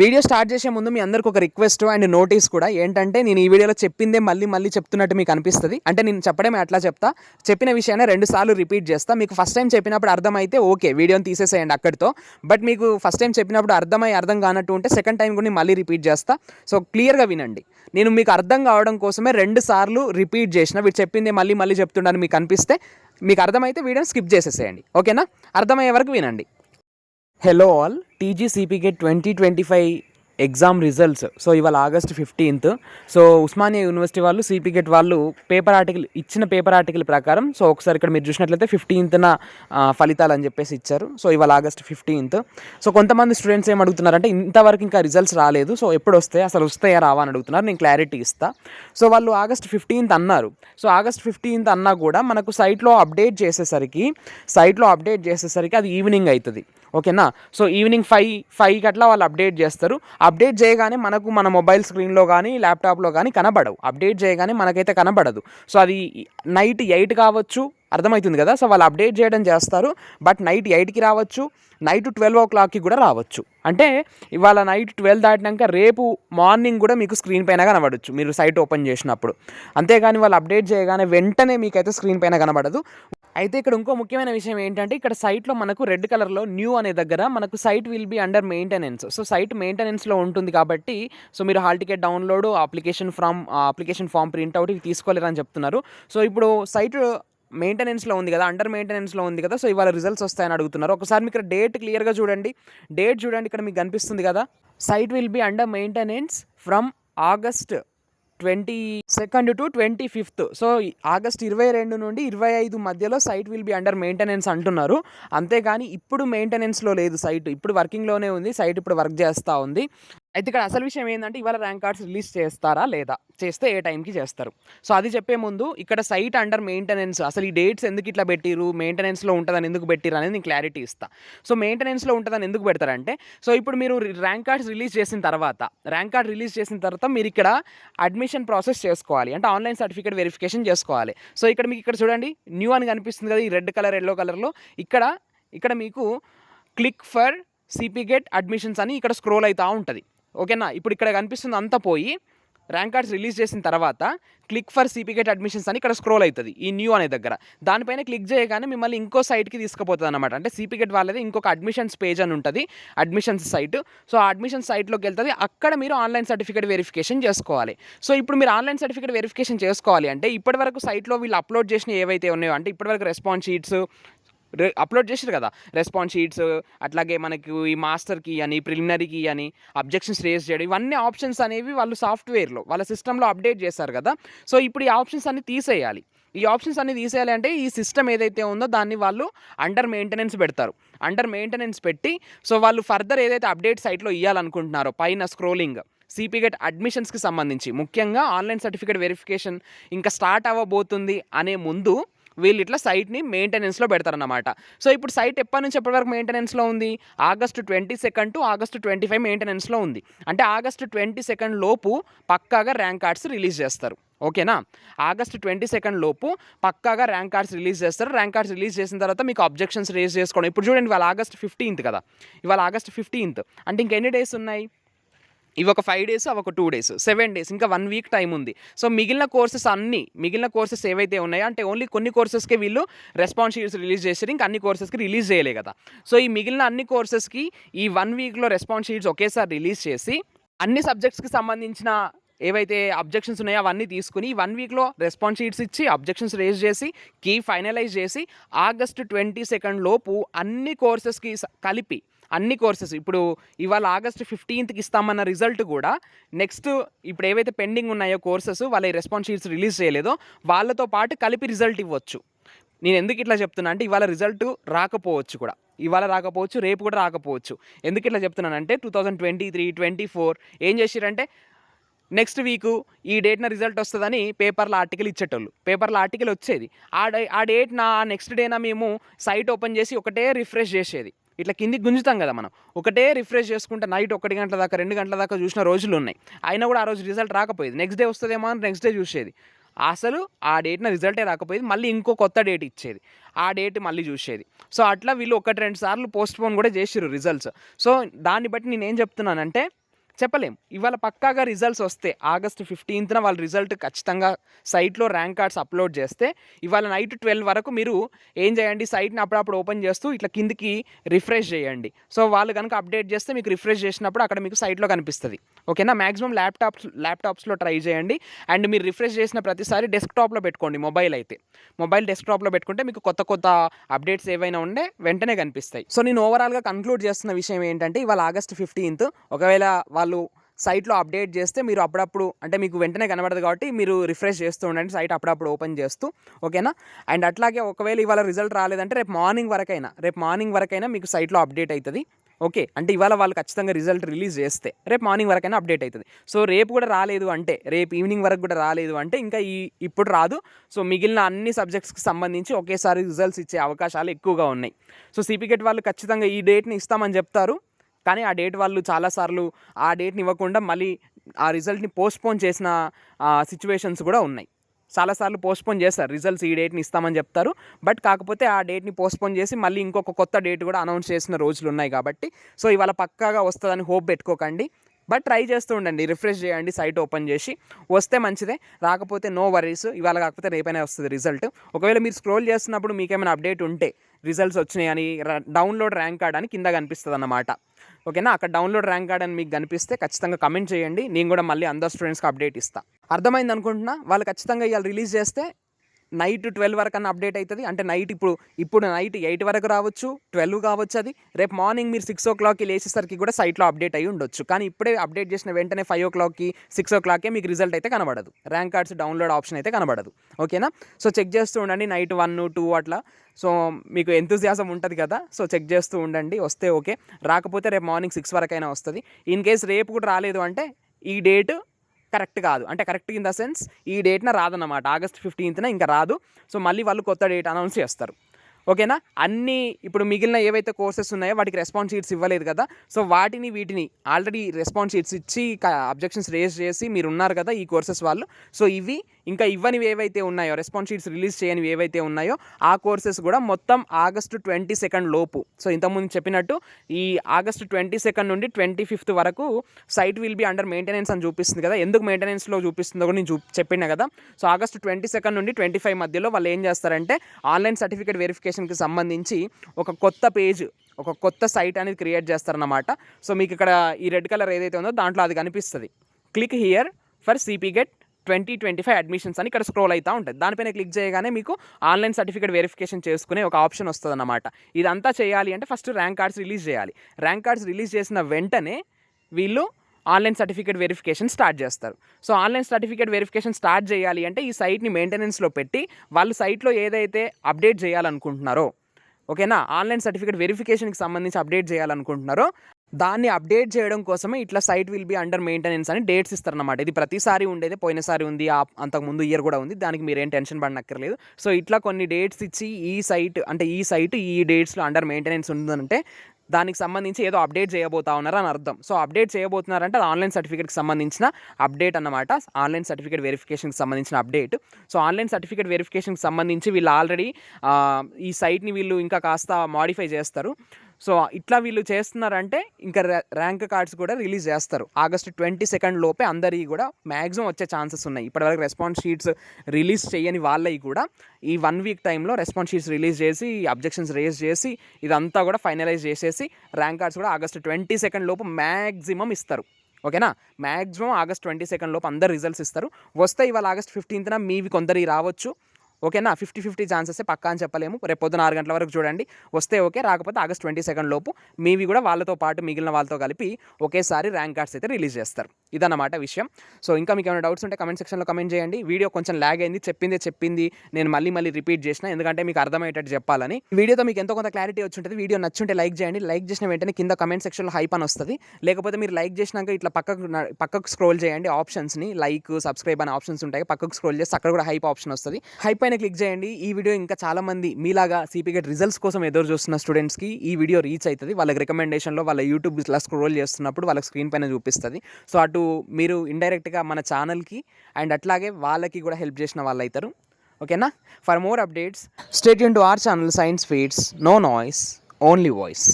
Video start చేసే ముందు మీ అందరికి ఒక రిక్వెస్ట్ అండ్ నోటీస్ కూడా. ఏంటంటే నేను ఈ వీడియోలో చెప్పిందే మళ్ళీ మళ్ళీ చెప్తున్నట్టు మీకు అనిపిస్తుంది. అంటే నేను చెప్పడమే అట్లా చెప్తా. చెప్పిన విషయాన్ని రెండు సార్లు రిపీట్ చేస్తా. మీకు ఫస్ట్ టైం చెప్పినప్పుడు అర్థమైతే ఓకే వీడియోని తీసేసేయండి అక్కడితో. బట్ మీకు ఫస్ట్ టైం చెప్పినప్పుడు అర్థమై అర్థం కానట్టు ఉంటే సెకండ్ టైం కూడా నేను మళ్ళీ రిపీట్ చేస్తా. సో క్లియర్గా వినండి. నేను మీకు అర్థం కావడం కోసమే రెండు సార్లు రిపీట్ చేసిన. వీడు చెప్పిందే మళ్ళీ మళ్ళీ చెప్తుండని మీకు అనిపిస్తే మీకు అర్థమైతే వీడియోని స్కిప్ చేసేసేయండి. ఓకేనా? అర్థమయ్యే వరకు వినండి. Hello all TG CPGET twenty twenty five exam results. So ఇవాళ August fifteenth. So Osmania university వాళ్ళు సిపికెట్ వాళ్ళు పేపర్ ఆర్టికల్ ఇచ్చిన పేపర్ ఆర్టికల్ ప్రకారం సో ఒకసారి ఇక్కడ మీరు చూసినట్లయితే ఫిఫ్టీన్త్న ఫలితాలు అని చెప్పేసి ఇచ్చారు. సో ఇవాళ ఆగస్ట్ ఫిఫ్టీన్త్. సో కొంతమంది స్టూడెంట్స్ ఏం అడుగుతున్నారంటే ఇంతవరకు ఇంకా రిజల్ట్స్ రాలేదు. సో ఎప్పుడు వస్తాయి? అసలు వస్తాయా? రావా? అని అడుగుతున్నారు. నేను క్లారిటీ ఇస్తా. సో వాళ్ళు ఆగస్ట్ ఫిఫ్టీన్త్ అన్నారు. సో ఆగస్ట్ ఫిఫ్టీన్త్ అన్నా కూడా మనకు సైట్లో అప్డేట్ చేసేసరికి సైట్లో అప్డేట్ చేసేసరికి అది ఈవినింగ్ అవుతుంది ఓకేనా? సో ఈవినింగ్ ఫైవ్ ఫైవ్కి అట్లా వాళ్ళు అప్డేట్ చేస్తారు. అప్డేట్ చేయగానే మనకు మన మొబైల్ స్క్రీన్లో కానీ ల్యాప్టాప్లో కానీ కనబడవు. అప్డేట్ చేయగానే మనకైతే కనబడదు. సో అది నైట్ ఎయిట్ కావచ్చు అర్థమవుతుంది కదా? సో వాళ్ళు అప్డేట్ చేయడం చేస్తారు. బట్ నైట్ ఎయిట్కి రావచ్చు నైట్ ట్వెల్వ్ ఓ క్లాక్కి కూడా రావచ్చు. అంటే ఇవాళ నైట్ ట్వెల్వ్ దాటినాక రేపు మార్నింగ్ కూడా మీకు స్క్రీన్ పైన కనబడచ్చు మీరు సైట్ ఓపెన్ చేసినప్పుడు. అంతేగాని వాళ్ళు అప్డేట్ చేయగానే వెంటనే మీకైతే స్క్రీన్ పైన కనబడదు. అయితే ఇక్కడ ఇంకో ముఖ్యమైన విషయం ఏంటంటే ఇక్కడ సైట్లో మనకు రెడ్ కలర్లో న్యూ అనే దగ్గర మనకు site will be under maintenance. So site మెయింటెనెన్స్లో ఉంటుంది కాబట్టి సో మీరు hall ticket download application form application form printout ఇవి తీసుకోలేరని చెప్తున్నారు. సో ఇప్పుడు సైట్ మెయింటెనెన్స్లో ఉంది కదా అండర్ మెయింటెనెన్స్లో ఉంది కదా సో ఇవాళ రిజల్ట్స్ వస్తాయని అడుగుతున్నారు. ఒకసారి మీకు ఇక్కడ డేట్ క్లియర్గా చూడండి. డేట్ చూడండి ఇక్కడ మీకు కనిపిస్తుంది కదా site will be under maintenance from August twenty second to twenty fifth. So August ఇరవై రెండు నుండి ఇరవై ఐదు మధ్యలో site will be under maintenance అంటున్నారు. అంతేగాని ఇప్పుడు మెయింటెనెన్స్లో లేదు సైట్. ఇప్పుడు వర్కింగ్లోనే ఉంది సైట్ ఇప్పుడు వర్క్ చేస్తూ ఉంది. అయితే ఇక్కడ అసలు విషయం ఏంటంటే ఇవాళ ర్యాంక్ కార్డ్స్ రిలీజ్ చేస్తారా లేదా? చేస్తే ఏ టైంకి చేస్తారు. సో అది చెప్పే ముందు ఇక్కడ సైట్ అండర్ మెయింటెనెన్స్ అసలు ఈ డేట్స్ ఎందుకు ఇట్లా పెట్టిరు మెయింటెనెన్స్లో ఉంటుందని ఎందుకు పెట్టిరు అనేది నేను క్లారిటీ ఇస్తాను సో మెయింటెనెన్స్లో ఉంటుందని ఎందుకు పెడతారంటే సో ఇప్పుడు మీరు ర్యాంక్ కార్డ్స్ రిలీజ్ చేసిన తర్వాత ర్యాంక్ కార్డ్ రిలీజ్ చేసిన తర్వాత మీరు ఇక్కడ అడ్మిషన్ ప్రాసెస్ చేసుకోవాలి. అంటే ఆన్లైన్ సర్టిఫికేట్ వెరిఫికేషన్ చేసుకోవాలి. సో ఇక్కడ మీకు ఇక్కడ చూడండి న్యూ అని కనిపిస్తుంది కదా ఈ రెడ్ కలర్ ఎల్లో కలర్లో. ఇక్కడ ఇక్కడ మీకు click for CP get admissions అని ఇక్కడ స్క్రోల్ అవుతూ ఉంటుంది. ఓకేనా? ఇప్పుడు ఇక్కడ కనిపిస్తుంది అంతా పోయి. ర్యాంక్ కార్డ్స్ రిలీజ్ చేసిన తర్వాత క్లిక్ ఫర్ సిపికేట్ అడ్మిషన్స్ అని ఇక్కడ స్క్రోల్ అవుతుంది ఈ న్యూ అనే దగ్గర. దానిపైన క్లిక్ చేయగానే మిమ్మల్ని ఇంకో సైట్కి తీసుకుపోతుంది అనమాట అంటే సిపికేట్ వాళ్ళది ఇంకొక అడ్మిషన్స్ పేజ్ అని ఉంటుంది అడ్మిషన్స్ సైట్. సో ఆ అడ్మిషన్ సైట్లోకి వెళ్తుంది. అక్కడ మీరు ఆన్లైన్ సర్టిఫికేట్ వెరిఫికేషన్ చేసుకోవాలి. సో ఇప్పుడు మీరు ఆన్లైన్ సర్టిఫికేట్ వెరిఫికేషన్ చేసుకోవాలి అంటే ఇప్పటివరకు సైట్లో వీళ్ళు అప్లోడ్ చేసిన ఏవైతే ఉన్నాయో అంటే ఇప్పటివరకు రెస్పాన్స్ షీట్స్ అప్లోడ్ చేశారు కదా. రెస్పాన్స్ షీట్స్ అట్లాగే మనకి ఈ మాస్టర్కి అని ప్రిలిమినరీకి అని అబ్జెక్షన్స్ రేస్ చేయడం ఇవన్నీ ఆప్షన్స్ అనేవి వాళ్ళు సాఫ్ట్వేర్లో వాళ్ళ సిస్టంలో అప్డేట్ చేశారు కదా. సో ఇప్పుడు ఈ ఆప్షన్స్ అన్ని తీసేయాలి. ఈ ఆప్షన్స్ అన్ని తీసేయాలి అంటే ఈ సిస్టమ్ ఏదైతే ఉందో దాన్ని వాళ్ళు అండర్ మెయింటెనెన్స్ పెడతారు. అండర్ మెయింటెనెన్స్ పెట్టి సో వాళ్ళు ఫర్దర్ ఏదైతే అప్డేట్ సైట్లో ఇవ్వాలనుకుంటున్నారో పైన స్క్రోలింగ్ సిపిగెట్ అడ్మిషన్స్కి సంబంధించి ముఖ్యంగా ఆన్లైన్ సర్టిఫికేట్ వెరిఫికేషన్ ఇంకా స్టార్ట్ అవ్వబోతుంది అనే ముందు వీళ్ళు ఇట్లా సైట్ని మెయింటెనెన్స్లో పెడతారన్నమాట. సో ఇప్పుడు సైట్ ఎప్పటి నుంచి ఎప్పటి వరకు మెయింటెనెన్స్లో ఉంది? August twenty second to August twenty five మెయింటెనెన్స్లో ఉంది. అంటే ఆగస్టు ట్వంటీ సెకండ్ లోపు పక్కాగా ర్యాంక్ కార్డ్స్ రిలీజ్ చేస్తారు. ఓకేనా? ఆగస్ట్ ట్వంటీ సెకండ్ లోపు పక్కాగా ర్యాంక్ కార్డ్స్ రిలీజ్ చేస్తారు. ర్యాంక్ కార్డ్స్ రిలీజ్ చేసిన తర్వాత మీకు అబ్జెక్షన్స్ రేజ్ చేసుకోవడం. ఇప్పుడు చూడండి ఇవాళ ఆగస్ట్ ఫిఫ్టీన్త్ కదా. ఇవాళ ఆగస్ట్ ఫిఫ్టీన్త్ అంటే ఇంకెన్ని డేస్ ఉన్నాయి? ఇవి ఒక ఫైవ్ డేస్ అవి ఒక టూ డేస్ సెవెన్ డేస్ ఇంకా వన్ వీక్ టైం ఉంది. సో మిగిలిన కోర్సెస్ అన్ని మిగిలిన కోర్సెస్ ఏవైతే ఉన్నాయో అంటే ఓన్లీ కొన్ని కోర్సెస్కే వీళ్ళు రెస్పాన్స్ షీట్స్ రిలీజ్ చేశారు ఇంకా అన్ని కోర్సెస్కి రిలీజ్ చేయలే కదా. సో ఈ మిగిలిన అన్ని కోర్సెస్కి ఈ వన్ వీక్లో రెస్పాన్స్ షీట్స్ ఒకేసారి రిలీజ్ చేసి అన్ని సబ్జెక్ట్స్కి సంబంధించిన ఏవైతే అబ్జెక్షన్స్ ఉన్నాయో అవన్నీ తీసుకుని వన్ వీక్లో రెస్పాన్స్ షీట్స్ ఇచ్చి అబ్జెక్షన్స్ రేజ్ చేసి కీ ఫైనలైజ్ చేసి ఆగస్ట్ ట్వంటీ సెకండ్ లోపు అన్ని కోర్సెస్కి కలిపి అన్ని కోర్సెస్. ఇప్పుడు ఇవాళ ఆగస్ట్ ఫిఫ్టీన్త్కి ఇస్తామన్న రిజల్ట్ కూడా నెక్స్ట్ ఇప్పుడు ఏవైతే పెండింగ్ ఉన్నాయో కోర్సెస్ వాళ్ళ రెస్పాన్స్ షీట్స్ రిలీజ్ చేయలేదో వాళ్ళతో పాటు కలిపి రిజల్ట్ ఇవ్వచ్చు. నేను ఎందుకు ఇట్లా చెప్తున్నా అంటే ఇవాళ రిజల్ట్ రాకపోవచ్చు కూడా. ఇవాళ రాకపోవచ్చు రేపు కూడా రాకపోవచ్చు. ఎందుకు ఇట్లా చెప్తున్నానంటే two thousand twenty three twenty four ఏం చేసిరంటే నెక్స్ట్ వీక్ ఈ డేట్న రిజల్ట్ వస్తుందని పేపర్లో ఆర్టికల్ ఇచ్చేటోళ్ళు. పేపర్లో ఆర్టికల్ వచ్చేది. ఆ డే ఆ డేట్ నా నెక్స్ట్ డేన మేము సైట్ ఓపెన్ చేసి ఒకటే రిఫ్రెష్ చేసేది. ఇట్లా కిందికి గుంజుతాం కదా మనం. ఒకటే రిఫ్రెష్ చేసుకుంటే నైట్ ఒకటి గంటల దాకా రెండు గంటల దాకా చూసిన రోజులు ఉన్నాయి. అయినా కూడా ఆ రోజు రిజల్ట్ రాకపోయేది. నెక్స్ట్ డే వస్తుందేమో అని నెక్స్ట్ డే చూసేది. అసలు ఆ డేట్న రిజల్టే రాకపోయేది. మళ్ళీ ఇంకో కొత్త డేట్ ఇచ్చేది. ఆ డేట్ మళ్ళీ చూసేది. సో అట్లా వీళ్ళు ఒకటి రెండు సార్లు పోస్ట్ పోన్ కూడా చేసిరు రిజల్ట్స్ సో దాన్ని బట్టి నేను ఏం చెప్తున్నానంటే చెప్పలేం. ఇవాళ పక్కాగా రిజల్ట్స్ వస్తే ఆగస్ట్ ఫిఫ్టీన్త్న వాళ్ళ రిజల్ట్ ఖచ్చితంగా సైట్లో ర్యాంక్ కార్డ్స్ అప్లోడ్ చేస్తే ఇవాళ నైట్ ట్వెల్వ్ వరకు మీరు ఏం చేయండి? సైట్ని అప్పుడప్పుడు ఓపెన్ చేస్తూ ఇట్లా కిందికి రిఫ్రెష్ చేయండి. సో వాళ్ళు కనుక అప్డేట్ చేస్తే మీకు రిఫ్రెష్ చేసినప్పుడు అక్కడ మీకు సైట్లో కనిపిస్తుంది. ఓకేనా మ్యాక్సిమం ల్యాప్టాప్స్ ల్యాప్టాప్స్లో ట్రై చేయండి. అండ్ మీరు రిఫ్రెష్ చేసిన ప్రతిసారి డెస్క్టాప్లో పెట్టుకోండి మొబైల్ అయితే. మొబైల్ డెస్క్టాప్లో పెట్టుకుంటే మీకు కొత్త కొత్త అప్డేట్స్ ఏవైనా ఉండే వెంటనే కనిపిస్తాయి. సో నేను ఓవరాల్గా కన్క్లూడ్ చేస్తున్న విషయం ఏంటంటే ఇవాళ ఆగస్ట్ ఫిఫ్టీన్త్ ఒకవేళ వాళ్ళు సైట్లో అప్డేట్ చేస్తే మీరు అప్పుడప్పుడు అంటే మీకు వెంటనే కనబడదు కాబట్టి మీరు రిఫ్రెష్ చేస్తూ ఉండండి సైట్ అప్పుడప్పుడు ఓపెన్ చేస్తూ ఓకేనా? అండ్ అట్లాగే ఒకవేళ ఇవాళ రిజల్ట్ రాలేదంటే రేపు మార్నింగ్ వరకైనా రేపు మార్నింగ్ వరకైనా మీకు సైట్లో అప్డేట్ అవుతుంది ఓకే? అంటే ఇవాళ వాళ్ళు ఖచ్చితంగా రిజల్ట్ రిలీజ్ చేస్తే రేపు మార్నింగ్ వరకైనా అప్డేట్ అవుతుంది సో రేపు కూడా రాలేదు అంటే రేపు ఈవినింగ్ వరకు కూడా రాలేదు అంటే ఇంకా ఈ ఇప్పుడు రాదు. సో మిగిలిన అన్ని సబ్జెక్ట్స్కి సంబంధించి ఒకేసారి రిజల్ట్స్ ఇచ్చే అవకాశాలు ఎక్కువగా ఉన్నాయి. సో సిపికెట్ వాళ్ళు ఖచ్చితంగా ఈ డేట్ని ఇస్తామని చెప్తారు. కానీ ఆ డేట్ వాళ్ళు చాలాసార్లు ఆ డేట్ని ఇవ్వకుండా మళ్ళీ ఆ రిజల్ట్ని పోస్ట్పోన్ చేసిన సిచ్యువేషన్స్ కూడా ఉన్నాయి. చాలాసార్లు పోస్ట్పోన్ చేస్తారు. రిజల్ట్స్ ఈ డేట్ని ఇస్తామని చెప్తారు. బట్ కాకపోతే ఆ డేట్ని పోస్ట్పోన్ చేసి మళ్ళీ ఇంకొక కొత్త డేట్ కూడా అనౌన్స్ చేసిన రోజులు ఉన్నాయి కాబట్టి సో ఇవాళ పక్కాగా వస్తుందని హోప్ పెట్టుకోకండి. బట్ ట్రై చేస్తూ ఉండండి. రిఫ్రెష్ చేయండి సైట్ ఓపెన్ చేసి. వస్తే మంచిదే. రాకపోతే నో వరీస్ ఇవాళ కాకపోతే రేపైనా వస్తుంది రిజల్ట్. ఒకవేళ మీరు స్క్రోల్ చేస్తున్నప్పుడు మీకేమైనా అప్డేట్ ఉంటే రిజల్ట్స్ వచ్చినాయి అని డౌన్లోడ్ ర్యాంక్ కార్డ్ అని కింద కనిపిస్తుంది అన్నమాట ఓకేనా? అక్కడ డౌన్లోడ్ ర్యాంక్ కార్డ్ అని మీకు కనిపిస్తే ఖచ్చితంగా కమెంట్ చేయండి. నేను కూడా మళ్ళీ అందరు స్టూడెంట్స్కి అప్డేట్ ఇస్తాను అర్థమైంది అనుకుంటున్నా వాళ్ళు ఖచ్చితంగా ఇవాళ రిలీజ్ చేస్తే నైట్ ట్వెల్వ్ వరకు అన్న అప్డేట్ అవుతుంది అంటే నైట్ ఇప్పుడు ఇప్పుడు నైట్ ఎయిట్ వరకు రావచ్చు ట్వెల్వ్ కావచ్చు అది. రేపు మార్నింగ్ మీరు సిక్స్ ఓ క్లాక్కి లేచేసరికి కూడా సైట్లో అప్డేట్ అయ్యి ఉండొచ్చు. కానీ ఇప్పుడే అప్డేట్ చేసిన వెంటనే ఫైవ్ ఓ క్లాక్కి సిక్స్ ఓ క్లాక్కే మీకు రిజల్ట్ అయితే కనబడదు. ర్యాంక్ కార్డ్స్ డౌన్లోడ్ ఆప్షన్ అయితే కనబడదు. ఓకేనా? సో చెక్ చేస్తూ ఉండండి నైట్ వన్ టూ అట్లా. సో మీకు ఎంతూజియాజం ఉంటుంది కదా? సో చెక్ చేస్తూ ఉండండి. వస్తే ఓకే. రాకపోతే రేపు మార్నింగ్ సిక్స్ వరకైనా వస్తుంది. ఇన్ కేస్ రేపు కూడా రాలేదు అంటే ఈ డేట్ కరెక్ట్ కాదు. అంటే కరెక్ట్ ఇన్ ద సెన్స్ ఈ డేట్న రాదన్నమాట. ఆగస్ట్ ఫిఫ్టీన్త్న ఇంకా రాదు. సో మళ్ళీ వాళ్ళు కొత్త డేట్ అనౌన్స్ చేస్తారు. ఓకేనా? అన్నీ ఇప్పుడు మిగిలిన ఏవైతే కోర్సెస్ ఉన్నాయో వాటికి రెస్పాన్స్ షీట్స్ ఇవ్వలేదు కదా? సో వాటిని వీటిని ఆల్రెడీ రెస్పాన్స్ షీట్స్ ఇచ్చి అబ్జెక్షన్స్ రేజ్ చేసి మీరు ఉన్నారు కదా ఈ కోర్సెస్ వాళ్ళు. సో ఇవి ఇంకా ఇవ్వనివి ఏవైతే ఉన్నాయో రెస్పాన్స్ షీట్స్ రిలీజ్ చేయనివి ఏవైతే ఉన్నాయో ఆ కోర్సెస్ కూడా మొత్తం ఆగస్టు ట్వంటీ సెకండ్ లోపు. సో ఇంతకుముందు చెప్పినట్టు ఈ ఆగస్టు ట్వంటీ సెకండ్ నుండి ట్వంటీ ఫిఫ్త్ వరకు site will be under maintenance అని చూపిస్తుంది కదా. ఎందుకు మెయింటెనెన్స్లో చూపిస్తుందో కూడా నేను చూ చెప్పిన కదా. సో ఆగస్టు ట్వంటీ సెకండ్ నుండి ట్వంటీ ఫైవ్ మధ్యలో వాళ్ళు ఏం చేస్తారంటే ఆన్లైన్ సర్టిఫికేట్ వెరిఫికేషన్కి సంబంధించి ఒక కొత్త పేజ్ ఒక కొత్త సైట్ అనేది క్రియేట్ చేస్తారన్నమాట. సో మీకు ఇక్కడ ఈ రెడ్ కలర్ ఏదైతే ఉందో దాంట్లో అది కనిపిస్తుంది. Click here for CP get twenty twenty five admissions అని ఇక్కడ స్క్రోల్ అవుతూ ఉంటుంది. దానిపైన క్లిక్ చేయగానే మీకు ఆన్లైన్ సర్టిఫికేట్ వెరిఫికేషన్ చేసుకునే ఒక ఆప్షన్ వస్తుంది అన్నమాట ఇదంతా చేయాలి అంటే ఫస్ట్ ర్యాంక్ కార్డ్స్ రిలీజ్ చేయాలి. ర్యాంక్ కార్డ్స్ రిలీజ్ చేసిన వెంటనే వీళ్ళు ఆన్లైన్ సర్టిఫికేట్ వెరిఫికేషన్ స్టార్ట్ చేస్తారు. So online certificate verification start చేయాలి అంటే ఈ సైట్ని మెయింటెనెన్స్లో పెట్టి వాళ్ళు సైట్లో ఏదైతే అప్డేట్ చేయాలనుకుంటున్నారో ఓకేనా? ఆన్లైన్ సర్టిఫికేట్ వెరిఫికేషన్కి సంబంధించి అప్డేట్ చేయాలనుకుంటున్నారో దాన్ని అప్డేట్ చేయడం కోసమే ఇట్లా site will be under maintenance అని డేట్స్ ఇస్తారనమాట ఇది ప్రతిసారి ఉండేది పోయినసారి ఉంది అంతకు ముందు ఇయర్ కూడా ఉంది. దానికి మీరేం టెన్షన్ పడనక్కర్లేదు. సో ఇట్లా కొన్ని డేట్స్ ఇచ్చి ఈ సైట్ అంటే ఈ సైట్ ఈ డేట్స్లో అండర్ మెయింటెనెన్స్ ఉందంటే దానికి సంబంధించి ఏదో అప్డేట్ చేయబోతా ఉన్నారు అని అర్థం. సో అప్డేట్ చేయబోతున్నారంటే అది ఆన్లైన్ సర్టిఫికేట్కి సంబంధించిన అప్డేట్ అన్నమాట. ఆన్లైన్ సర్టిఫికేట్ వెరిఫికేషన్కి సంబంధించిన అప్డేట్. సో ఆన్లైన్ సర్టిఫికేట్ వెరిఫికేషన్కి సంబంధించి వీళ్ళు ఆల్రెడీ ఈ సైట్ని వీళ్ళు ఇంకా కాస్త మాడిఫై చేస్తారు. సో ఇట్లా వీళ్ళు చేస్తున్నారంటే ఇంకా ర్యాంక్ కార్డ్స్ కూడా రిలీజ్ చేస్తారు. ఆగస్ట్ ట్వంటీ సెకండ్ లోపే అందరివి కూడా మ్యాక్సిమం వచ్చే ఛాన్సెస్ ఉన్నాయి. ఇప్పటివరకు రెస్పాన్స్ షీట్స్ రిలీజ్ చేయని వాళ్ళవి కూడా ఈ వన్ వీక్ టైంలో రెస్పాన్స్ షీట్స్ రిలీజ్ చేసి అబ్జెక్షన్స్ రేజ్ చేసి ఇదంతా కూడా ఫైనలైజ్ చేసేసి ర్యాంక్ కార్డ్స్ కూడా ఆగస్ట్ ట్వంటీ సెకండ్ లోపు మ్యాక్సిమం ఇస్తారు. ఓకేనా? మ్యాక్సిమం ఆగస్ట్ ట్వంటీ సెకండ్ లోపు అందరు రిజల్ట్స్ ఇస్తారు. వస్తే ఇవాళ ఆగస్ట్ ఫిఫ్టీన్త్న మీవి కొందరి రావచ్చు. ఓకేనా? ఫిఫ్టీ ఫిఫ్టీ ఛాన్సెస్ పక్కా అని చెప్పలేము. రేపు పొద్దున ఆరు గంటల వరకు చూడండి. వస్తే ఓకే రాకపోతే ఆగస్ట్ ట్వంటీ సెకండ్ లోపు మీవి కూడా వాళ్ళతో పాటు మిగిలిన వాళ్ళతో కలిపి ఒకేసారి ర్యాంక్ కార్డ్స్ అయితే రిలీజ్ చేస్తారు. ఇదన్నమాట విషయం. సో ఇంకా మీకు ఏమైనా డౌట్స్ ఉంటే కమెంట్ సెక్షన్లో కమెంట్ చేయండి. వీడియో కొంచెం ల్యాగ్ అయింది చెప్పింది చెప్పింది. నేను మళ్ళీ మళ్ళీ రిపీట్ చేసిన ఎందుకంటే మీకు అర్థమయ్యేటట్టు చెప్పాలని. వీడియోతో మీకు ఎంతో కొంత క్లారిటీ వచ్చి ఉంటుంది. వీడియో నచ్చుంటే లైక్ చేయండి. లైక్ చేసిన వెంటనే కింద కమెంట్ సెక్షన్లో హైప్ అని వస్తుంది. లేకపోతే మీరు లైక్ చేసినాక ఇట్లా పక్కకు పక్కకు స్క్రోల్ చేయండి. ఆప్షన్స్ని లైక్ సబ్స్క్రైబ్ అనే ఆప్షన్స్ ఉంటాయి. పక్కకు స్క్రోల్ చేస్తే అక్కడ కూడా హైప్ ఆప్షన్ వస్తుంది. హైప్ పైన క్లిక్ చేయండి. ఈ వీడియో ఇంకా చాలామంది మీలాగా సిపిగెట్ రిజల్ట్స్ కోసం ఎదురు చూస్తున్న స్టూడెంట్స్కి ఈ వీడియో రీచ్ అవుతుంది వాళ్ళకి రికమెండేషన్లో వాళ్ళ యూట్యూబ్ ఇట్లా స్క్రోల్ చేస్తున్నప్పుడు వాళ్ళకి స్క్రీన్ పైన చూపిస్తుంది. సో అటు మీరు ఇండైరెక్ట్గా మన ఛానల్కి అండ్ అట్లాగే వాళ్ళకి కూడా హెల్ప్ చేసిన వాళ్ళు అవుతారు ఓకేనా for more updates stay Yoon to our channel science feeds no noise only voice